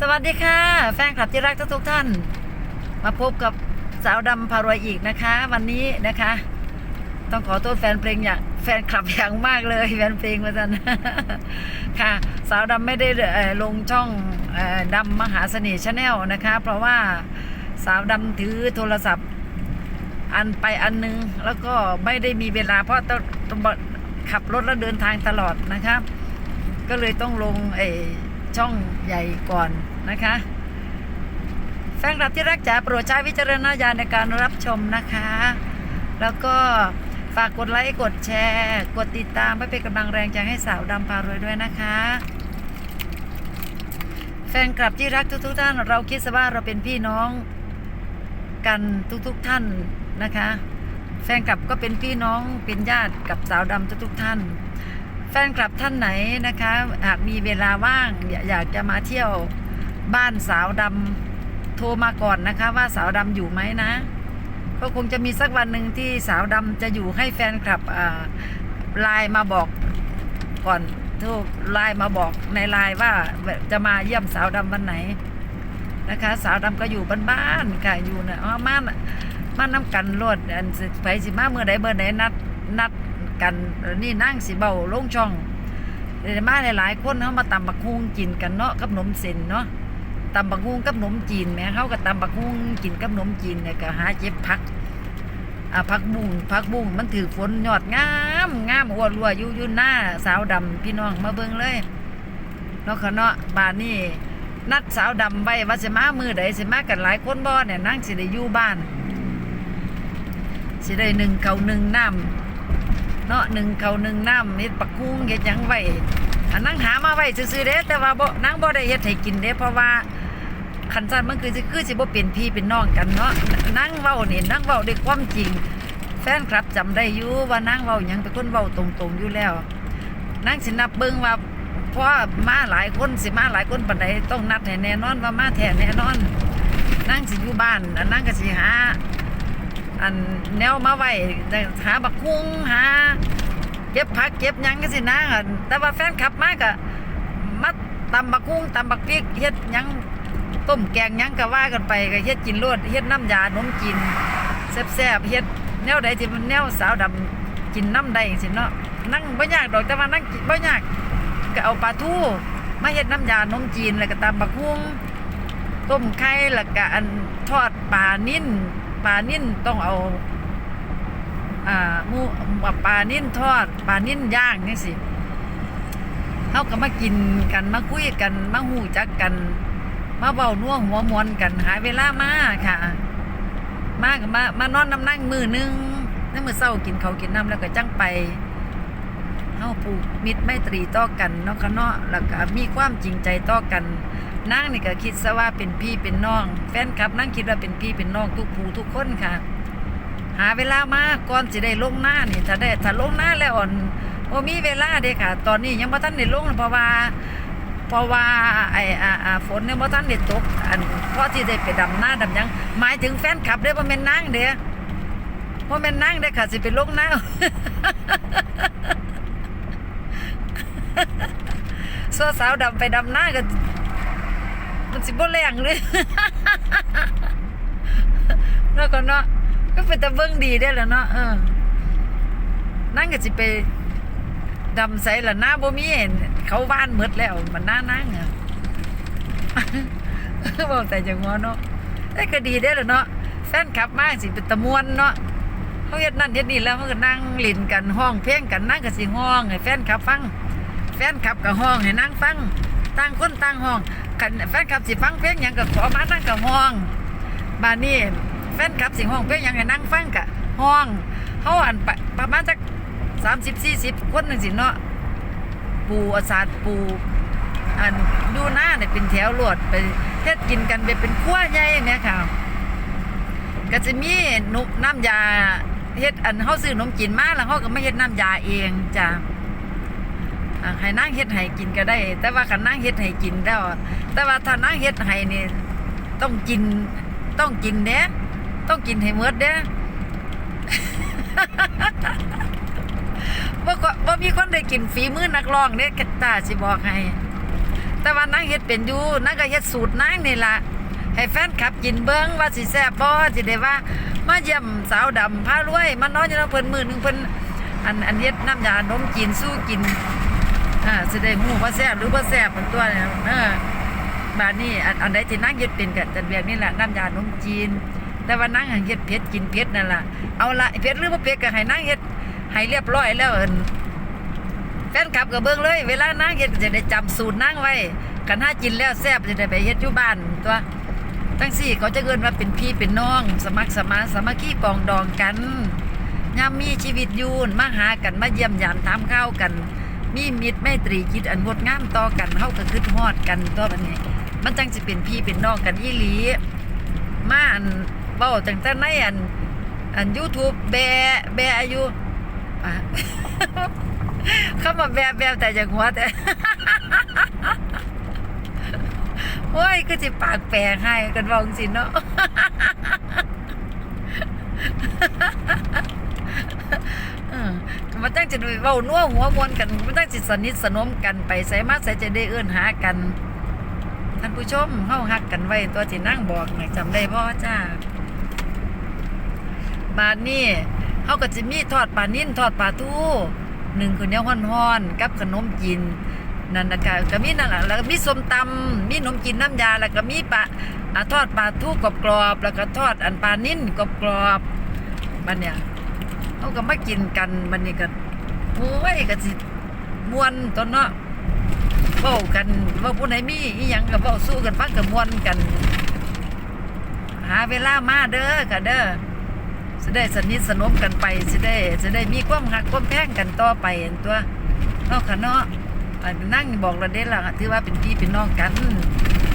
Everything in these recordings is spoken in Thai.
สวัสดีค่ะ แฟนคลับที่รักทุกท่าน มาพบกับสาวดำพารวยอีกนะคะ วันนี้นะคะ ต้องขอโทษแฟนเพลงอย่างแฟนคลับอย่างมากเลยแฟนเพลงมาสันค่ะ สาวดำไม่ได้ลงช่องดำมหาเสน่ห์ชาแนลนะคะ เพราะว่าสาวดำถือโทรศัพท์อันไปอันนึง แล้วก็ไม่ได้มีเวลาเพราะต้องขับรถแล้วเดินทางตลอดนะคะก็เลยต้องลงไอ ช่องใหญ่ก่อนนะคะ แฟนคลับที่รักจ๋าโปรดใช้วิจารณญาณในการรับชมนะคะ แล้วก็ฝากกดไลค์กดแชร์ กดติดตามเพื่อเป็นกำลังแรงใจให้สาวดำพารวยด้วยนะคะ แฟนคลับที่รักทุกๆท่าน เราคิดซะว่าเราเป็นพี่น้องกันทุกๆท่านนะคะ แฟนคลับก็เป็นพี่น้องเป็นญาติกับสาวดำทุกๆท่าน ฟนคลับท่านไหนนะคะ หากมีเวลาว่างอยากจะมาเที่ยวบ้านสาวดำโทรมาก่อนนะคะ ว่าสาวดำอยู่ไหมนะ ก็คงจะมีสักวันหนึ่งที่สาวดำจะอยู่ให้แฟนคลับอ่าไลน์มาบอกก่อนโทรไลน์มาบอกในไลน์ว่าจะมาเยี่ยมสาวดำวันไหนนะคะ สาวดำก็อยู่บ้านๆค่ะอยู่นะอ๋อมามานน้ำกันรดอันไปสิมาเมื่อใดเมื่อใดนัดนัด กันนี่นั่งสิเบาลงช่องมาหลายๆคนเขามาตำบักฮุงกินกันเนาะกับขนมเส้นเนาะตำบักฮุงกับขนมจีนแม่เขาก็ตำบักฮุงกินกับขนมจีนเนี่ยก็หาเจ็บพักอ่าพักบุ้งพักบุ้งมันถือฝนยอดงามงามอวดรัวอยู่อยู่หน้าสาวดำพี่น้องมาเบิ่งเลยเนาะค่ะเนาะบานนี้นัดสาวดำไว้ว่าสิมามือใดสิมากันหลายคนบ่เนี่ยนั่งสิได้อยู่บ้านสิได้หนึ่งเขาหนึ่งน้ำ เนาะหนึ่งเขาหนึ่งน้ำเฮ็ดปักฮุงเฮ็ดยังไว้อันนั่งหามาไว้ซื่อๆเด้แต่ว่าบ่นั่งบ่ได้เฮ็ดให้กินเด้เพราะว่าขันจันมันคือสิคือสิบ่เป็นพี่เป็นน้องกันเนาะนั่งเว้านี่นั่งเว้าด้วยความจริง แฟนครับจำได้อยู่ว่านั่งเว้าหยังเป็นคนเว้าตรงๆอยู่แล้วนั่งสินับเบิ่งว่าพราะมาหลายคนสิมาหลายคนปานใดต้องนัดให้แน่นอนว่ามาแท้แน่นอน นั่งสิอยู่บ้านอันนั่งก็สิหา อันแนวมาไว้หาบักคุ้งหาเก็บผักเก็บยังก็สินะอั่นแต่ว่าแฟนขับมาก็มาตำบักคุ้งตำบักพริกเฮ็ดยังต้มแกงยังก็ว่ากันไปก็เฮ็ดกินรวดเฮ็ดน้ำยาขนมจีนแซ่บๆเฮ็ดแนวใดที่มันแนวสาวดำกินน้ำใดจังซี่เนาะนั่งบ่ยากดอกแต่ว่านั่งกินบ่ยากก็เอาปลาทูมาเฮ็ดน้ำยาขนมจีนแล้วก็ตำบักฮุงต้มไข่แล้วก็อันทอดปลานิ่น ปลานิ่นต้องเอา อ่ามูปลานิ่นทอดปลานิ่นย่างนี่สิเฮาก็มากินกันมาคุยกันมาฮู้จักกัน มาเบาน่วงหัวมวนกันหายเวลามาค่ะ มากับมามานอนน้ำนั่งมือนึงนั่งมือเศร้ากินเขากินน้ำแล้วก็จังไปเฮาผูกมิตรไม่ตรีต่อกันเนาะค่ะเนาะแล้วก็มีความจริงใจต่อกัน นั่งนี่ก็คิดซะว่าเป็นพี่เป็นน้อง แฟนคลับนั่งคิดว่าเป็นพี่เป็นน้องทุกผู้ทุกคนค่ะ หาเวลามาก่อนสิได้ลงหน้านี่ถ้าได้ถ้าลงหน้าแล้วอ่อนโอ้มีเวลาเด้ค่ะ ตอนนี้ยังบ่ทันได้ลงเพราะว่าเพราะว่าไอ้อ่าฝนเนี่ยบ่ทันได้ตกอันเพราะที่ได้ไปดำหน้าดำหยังหมายถึงแฟนคลับเด้อบ่แม่นนางเด้อบ่แม่นนางเด้อค่ะสิไปลงน้าสาวสาวดำไปดำหน้าก็ มันสิบ่แรงเลยแล้วก็เนาะก็เป็นตะเบิ่งดีได้อล่ะเนาะเออนั่งก็สิไปดำใสละหน้าบ่มีเขาบ้านหมดแล้วมันหน้านั่งอะบอกแต่จังว่าเนาะแต่ก็ดีได้อละเนาะแฟนขับมาสิเป็นตะมวนเนาะเขาเฮ็ดนั่นเฮ็ดนี่แล้วเขาก็นั่งเล่นกันห้องเพลงกันนั่งก็สิห้องให้แฟนขับฟัง แฟนขับก็ห้องให้นั่งฟังต่างคนต่างห้อง คันแฟนขับสิฟังเพลงยังก็ขอมานั่งก็ห้องบ้านนี้แฟนขับสิห้องเพลงยังให้นั่งฟังก็ห้องเฮาอันปะประมาณจักสามสิบสี่สิบคนนึงสิเนาะปูอาสาปูอันดูหน้าเนี่ยเป็นแถวรวดไปเฮ็ดกินกันเป็นขั้วใหญ่เนี่ยค่ะก็จะมีนุกน้ำยาเฮ็ดอันเฮาซื้อนมกินมาแล้วเฮาก็ไม่เฮ็ดน้ำยาเองจ้ะ อ่าให้นางเฮ็ดให้กินก็ได้ แต่ว่าคันนางเฮ็ดให้กินแล้วแต่ว่าถ้านางเฮ็ดให้นี่ต้องกินต้องกินเด้ต้องกินให้หมดเด้ว่าก็ว่ามีคนได้กินฝีมือนักร้องเนี่ยกตาสิบอกให้แต่ว่านางเฮ็ดเป็นอยู่นางก็เฮ็ดสูตรนางนี่ล่ะให้แฟนคลับกินเบิ่งว่าสิแซ่บบ่สิได้ว่า มาเยี่ยมสาวดำพารวยมานอนอยู่นำเพิ่นมื้อหนึงเพิ่นอันอันเฮ็ดน้ำยานมจีนสู้กิน อ่าสิได้ฮู้ว่าแซ่บหรือบ่าแซ่บเป็นตัวเนี่ยเออบาดนี้อันอันใดที่นางเฮ็ดเป็นก็จันเบียกนี่แหละน้ำยาหนมจีน แต่ว่านางเฮ็ดเผ็ดกินเผ็ดนั่นล่ะเอาละเผ็ดหรือบ่าเผ็ดก็ให้นางเฮ็ดให้เรียบร้อยแล้วเอิ้นแฟนคลับก็เบิ่งเลย เวลานางเฮ็ดก็จะได้จำสูตรนางไว้กันถ้ากินแล้วแซ่บจะได้ไปเฮ็ดอยู่บ้านตัวทั้งสี่เขาจะเอิ้นว่าเป็นพี่เป็นน้อง สมัครสมานสามัคคีปองดองกันยามมีชีวิตยู่มาหากันมาเยี่ยมยามถามข้าวกัน มีมิตรไมตรีจิตอันงดงามต่อกันเฮาก็คิดฮอดกันตัวบัดนี้ มันจังสิเป็นพี่เป็นน้องกันอีหลีมาอันเว้าจังแต่ในอันอัน YouTube แบะแบะอายุเข้ามาแบแบแต่จากหัวแต่โอ้ยก็จะปากแปลงให้กันวองสินเนาะ มันตั้งจะดูเว้านัวหัวมวนกันมันตั้งจิตสนิทสนมกันไปใส่มาใส่ใจได้เอื้อนหากันท่านผู้ชมเฮาฮักกันไว้ตัวที่นั่งบอกนะจำได้บ่จ้าบาดนี้เฮาก็จะมีทอดปลานิ่นทอดปลาทูหนึ่งคนเดียวฮ้อนๆกับขนมจีนนั่นนะก็ก็มีนั่นแหละแล้วก็มีส้มตำมีขนมจีนน้ำยาแล้วก็มีปลาทอดปลาทูกรอบๆแล้วก็ทอดอันปลานิ่นกรอบๆบัดเนี่ย เฮาก็มากินกันบัดนี้ก็โอ้ยก็สิมวนตอนเนาะเว้ากันว่าผู้ใดมีอีหยังก็เว้าสู้กันฟังก็ม่วนกัน หาเวลามาเด้อค่ะเด้อจะได้สนิทสนมกันไปจะได้จะได้มีความหักความแพงกันต่อไปอันตัวนาะค่ะเนาะนั่งบอกเราได้ละถือว่าเป็นพี่เป็นน้องกัน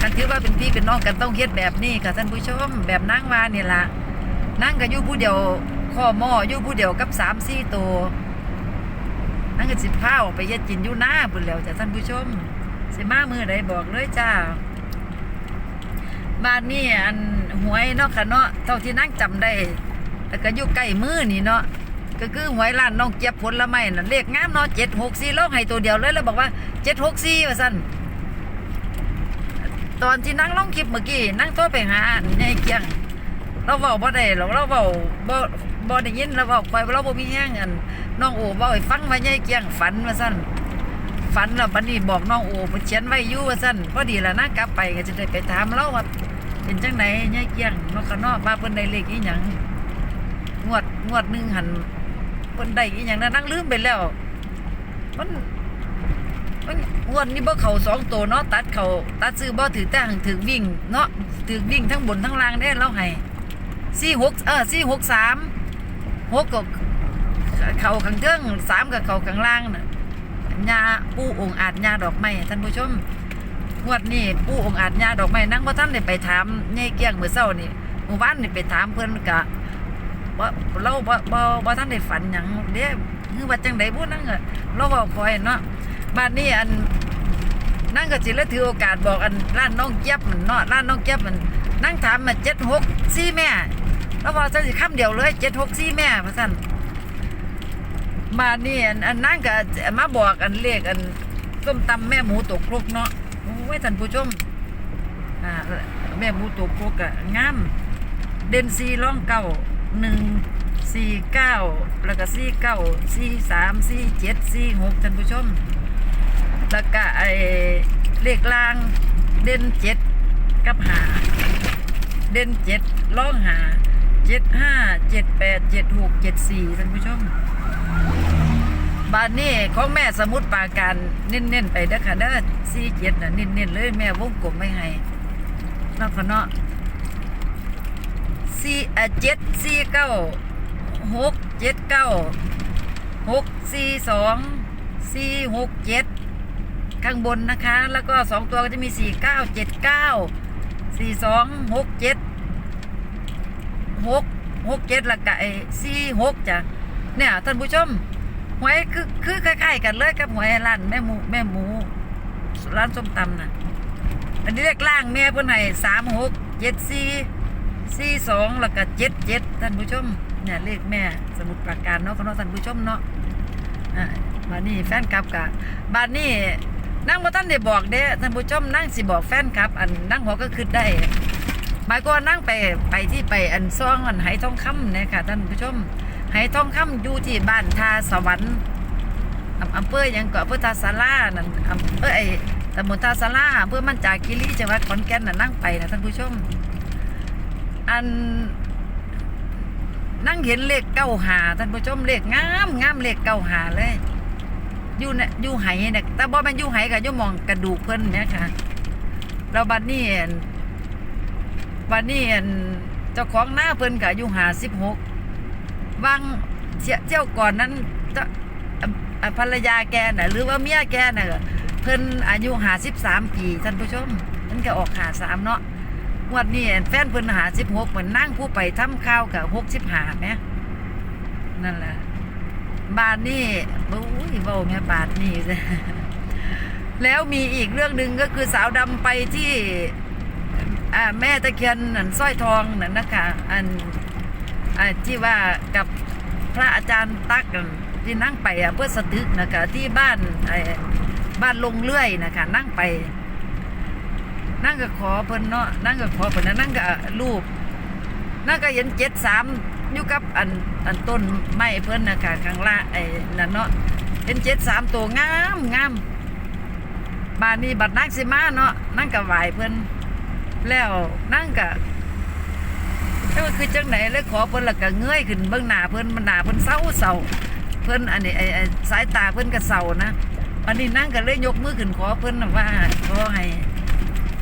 กันถือว่าเป็นพี่เป็นน้องกันต้องเฮ็ดแบบนี้ค่ะท่านผู้ชมแบบนั่งว่านี่ละนั่งก็อยู่ผู้เดียว ข้อหม้ออยู่ผู้เดียวกับสามสี่ตัวนั่งก็สิพาออกไปเฮ็ดกินอยู่หน้าพุ่นแล้วจ้ะท่านผู้ชมสิมามือใดบอกเลยจ้าบ้านนี่อันหวยเนาะค่ะเนาะเท่าที่นั่งจำได้แล้วก็อยู่ใกล้มือนี่เนาะก็คือหวยร้านน้องเจี๊ยบผลไม้น่ะเลขงามเนาะเจ็ดหกสี่ลงให้ตัวเดียวเลยแล้วบอกว่าเจ็ดหกสี่ว่าสั่นตอนที่นั่งลงคลิปเมื่อกี้นั่งโทรไปหาอันเกียง เราเว้าบ่ได้หรอกเราเว้าบ่บ่ได้ยินเราเว้าไปเราบ่มีแห้งอันน้องโอเว้าให้ฟังว่ายายเกียงฝันว่าซั่นฝันแล้วบัดนี้บอกน้องโอเพิ่นเขียนไว้อยู่ว่าซั่นพอดีแล้วนะกลับไปก็จะได้ไปถามเราว่าเป็นจังไดยายเกียงนาะค่ะนาะว่าเพิ่นได้เลขอีหยังงวดงวดหนึ่งหันเพิ่นได้อีหยังนะนั่งลืมไปแล้ว มันมันงวดนี้บ่เข้าสองตัวเนาะตัดเข้าตัดซื้อบ่ถือแต่หังถือวิ่งเนาะถือวิ่งทั้งบนทั้งล่างได้เราให้ สี่หกเออสี่หกสามหกก็เข้าข้างเทิงสามก็เข้าข้างล่างน่ะญาปูองอาจญาดอกไม้ท่านผู้ชมงวดนี้ปูองอาจญาดอกไม้นั่งบ่ทันได้ไปถามยายเกี้ยงเมื้อเช้านี่เมื่อวานนี่ไปถามเพิ่อนก็บ่เราบ่บ่บ่ทันได้ฝันหยังเด้คือว่าจังไดบ่นั่งอะเราเว้าคอยเนาะบ้านนี้อันนั่งก็สิเลยถือโอกาสบอกอันร้านน้องเจี๊ยบมันเนาะร้านน้องเจี๊ยบมันนั่งถามมา764แม่ แล้วว่าจังสิคำเดียวเลย764แม่ว่าซั่นบ้านนี้อันอันนั่งก็มาบอกอันเลขอันส้มตำแม่หมูตกครกเนาะโอ้ยท่านผู้ชมอ่าแม่หมูตกครกอะงามเดนซีร่องเก้าหนึ่งสี่เก้าแล้วก็สี่เก้าสี่สามสี่เจ็ดสี่หกท่านผู้ชม แล้วก็ไอเลขล่างเด่นเจ็ดกับหาเด่นเจ็ดร่องหา จ็ดห้าเจ็ดแปดเจ็ดหกเจ็ดสี่ท่านผู้ชมบ้านนี้ของแม่สมุดปาการเน้นๆไปเด้อค่ะเด้อสี่เจ็ดน่ะเน้นๆเลยแม่วงกลมไม่ให้นอกขเนาะสี่เอเจ็ดสี่เก้าหกเจ็ดเก้าหกสี่สองสี่หกเจ็ดข้างบนนะคะ แล้วก็สองตัวก็จะมีสี่เก้าเจ็ดเก้าสี่สองหกเจ็ด หกหกเจ็ดละกะไอ้สี่หกจ้ะเนี่ยท่านผู้ชมหวยคือคือคล้ายๆกันเลยกับหวยร้านแม่หมูแม่หมูร้านส้มตำน่ะอันนี้เลขล่างแม่เพิ่นให้สามหกเจ็ดสี่สี่สองแล้วก็เจ็ดเจ็ดท่านผู้ชมเนี่ยเลขแม่สมุดปราการเนาะเขาเนาะท่านผู้ชมเนาะอ่าบานนี้แฟนคลับกะบานนี้นั่งบ่ทันได้บอกเด้ท่านผู้ชมนั่งสิบอกแฟนครับ อันนั่งหัวก็คือได้ หมายก็นั่งไปไปที่ไปอันซ่องอันไหทองคำเนี่ยค่ะท่านผู้ชมไหทองคำอยู่ที่บ้านทาสวรรค์อำเภอยังเกาะอำเภอทาสารานั่นอำเภอไอ้ตำบลทาสาราอำเภอมันจากคีรีจังหวัดขอนแก่นน่ะนั่งไปนะท่านผู้ชม อันนั่งเห็นเลขเก้าหาท่านผู้ชมเลขงามงามเลขเก้าหาเลยอยู่เนี่ยอยู่ไหเนี่ยแต่บ่แม่นอยู่ไหกับอยู่มองกระดูกเพิ่นเนี่ยค่ะแล้วบัดนี้ บัดนี้อั่นเจ้าของหน้าเพิ่นก็อายุ56วางเที่ยเที่ยวก่อนนั้นเจ้าภรรยาแกน่ะหรือว่าเมียแกน่ะเพิ่นอายุ53ปีท่านผู้ชมเพิ่นก็ออก53เนาะวดนี้แฟนเพิ่น56เหมือนนั่งผู้ไปทำข้าวกับ65แหมนั่นแหละบ้าทนี่โอ้ยเบาแม่บาทนี่แล้วมีอีกเรื่องหนึ่งก็คือสาวดำไปที่ อ่าแม่ตะเคียนนั่นสร้อยทองนั่นนะคะอันอ่าที่ว่ากับพระอาจารย์ตักนันที่นั่งไปอะเพื่อสตึกนะคะที่บ้านไอ้บ้านลงเลื่อยนะคะนั่งไป นั่งก็ขอเพิ่นเนาะนั่งก็ขอเพิ่นนะนั่งก็รูปนั่นก็เห็นเจ็ดสามอยู่กับอันอันต้นไม้เพิ่นนะคะข้างล่างไอ้นั่นเนาะเห็นเจ็ดสามตัวงามงามบานนี้บัดนักสิมาเนาะนั่งก็ไหวเพิ่น แล้วนั่งก็เอ้าคือจังไหนเลยขอเพิ่นล้วก็เงยขึ้นเบื้องหน้าเพิ่นมันหน้าเพิ่นเศร้าเศร้าเพิ่นอันนี้ไอ้ไอ้สายตาเพิ่นก็เศร้านะวันนี้นั่งก็เลยยกมือขึ้นขอเพิ่นน่ะว่าขอให้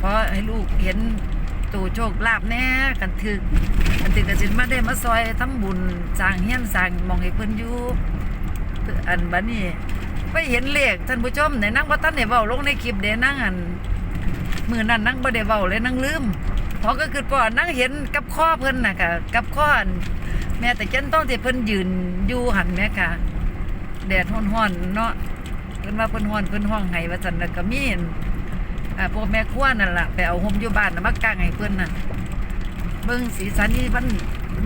ขอให้ลูกเห็นตู่โชคลาภแน่กันถึกกันถึกกันสินมาได้มาซอยทำบุญสร้างเฮียนสร้างมองให้เพิ่นอยู่อันบัดนี้ไปเห็นเลขท่านผู้ชมในนั่งบ่าทันได้เว้าลงในคลิปเด้นั่งอัน มือนั้นนั่งบ่ได้เว้าเลยนั่งลืมเพราะก็คือพอนั่งเห็นกับข้อเพิ่นน่ะค่ะกับข้อแม่แต่เจันต้องที่เพิ่นยืนอยู่หันแม่ค่ะแดดร้อนๆเนาะเพิ่นว่าเพิ่นร้อนเพิ่นห้องให้ว่าซั่นแล้วก็มีอันอ่าพวกแม่ครัวนั่นล่ะไปเอาห่มอยู่บ้านน่ะมากางให้เพิ่นน่ะเบิ่งสีสันนี่มัน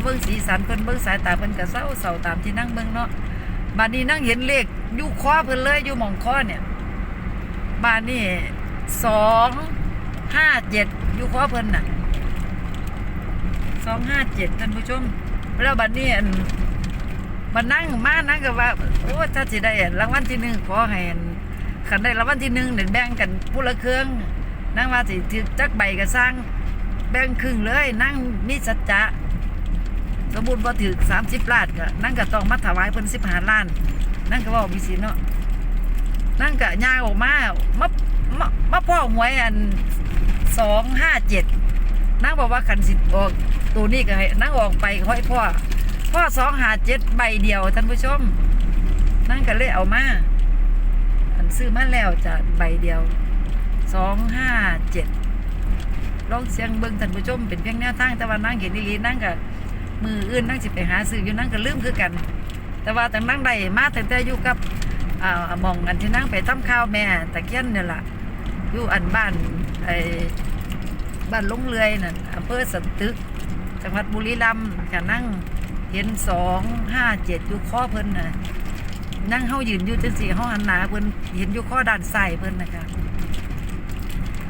เบิ่งสีสันเพิ่นเบิ่งสายตาเพิ่นก็เศร้าเศร้าตามที่นั่งเบิ่งเนาะบ้านนี้นั่งเห็นเลขอยู่คอเพิ่นเลยอยู่หม่องคอเนี่ยบ้านนี้สอง ห้าเจ็ดอยู่คอเพิ่นน่ะสองห้าเจ็ดท่านผู้ชมแล้วบัดนี้อันมันนั่งมานั่งก็ว่าโอ้ถ้าสิได้รางวัลที่หนึ่งขอให้อันขันได้รางวัลที่หนึ่งเนี่ยแบ่งกันผู้ละเครื่องนั่งว่าสิถือจักใบก็สร้าง แบ่งครึ่งเลย นั่งมีสัจจะสมบูรณ์พอถือสามสิบล้านก็นั่งก็ต้องมาถวายเพิ่นสิบห้าล้าน นั่งก็เว่ามีสิเนาะนั่งก็ย่าออกมามามามาพ่อหวยอัน สองห้าเจ็ดนั่งบอกว่าขันสิออกตัวนี้ก็ให้นั่งออกไปค่อยพ่อพ่อสองห้าเจ็ดใบเดียวท่านผู้ชมนั่งก็เลยเอามาอันซื้อมาแล้วจะใบเดียวสองห้าเจ็ดลองเสียงเบิ้งท่านผู้ชมเป็นเพียงแนวทางแต่ว่านั่งเห็นดีๆนั่งกับมืออื่นนั่งสิไปหาซื้ออยู่นั่งก็ลืมคือกัน แต่ว่าแต่นั่งได้มาแต่แต่อยู่กับอ่ามองอันที่นั่งไปทำข้าวแม่ตะเคียนเนี่ยล่ะอยู่อันบ้าน ไอ้บ้านลงเรือยนั่นอำเภอสันตึก จังหวัดบุรีรัมย์ก็นั่งเห็นสองห้าเจ็ดอยู่ข้อเพิ่นน่ะนั่งเฮายืนอยู่จังสี่เฮาหันหนาเพิ่นเห็นอยู่ข้อด้านซ้ายเพิ่นนะคะ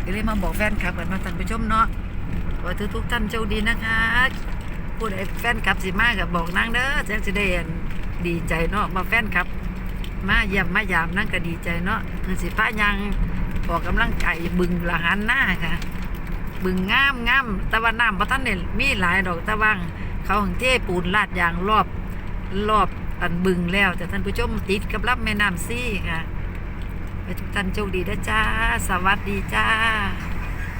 ก็เลยมาบอกแฟนคลับกันมาท่านผู้ชมเนาะว่าทุกทุกท่านโชคดีนะคะผู้ใดแฟนคลับสิมาก็บอกนางเด้อจังสิได้อันดีใจเนาะมาแฟนคลับ มาเยี่ยมมายามนั่งก็ดีใจเนาะคือสิพายัง ออกกำลังกายบึงละหันหน้าค่ะ บึงงามงามตะวันน้ำพระท่านเนี่ยมีหลายดอกตะวังเขาหังเทปูนลาดยางรอบรอบตันบึงแล้วแต่ท่านผู้ชมติดกับรับแม่น้ำซี่ค่ะไปทุกท่านโชคดีนะจ้า สวัสดีจ้า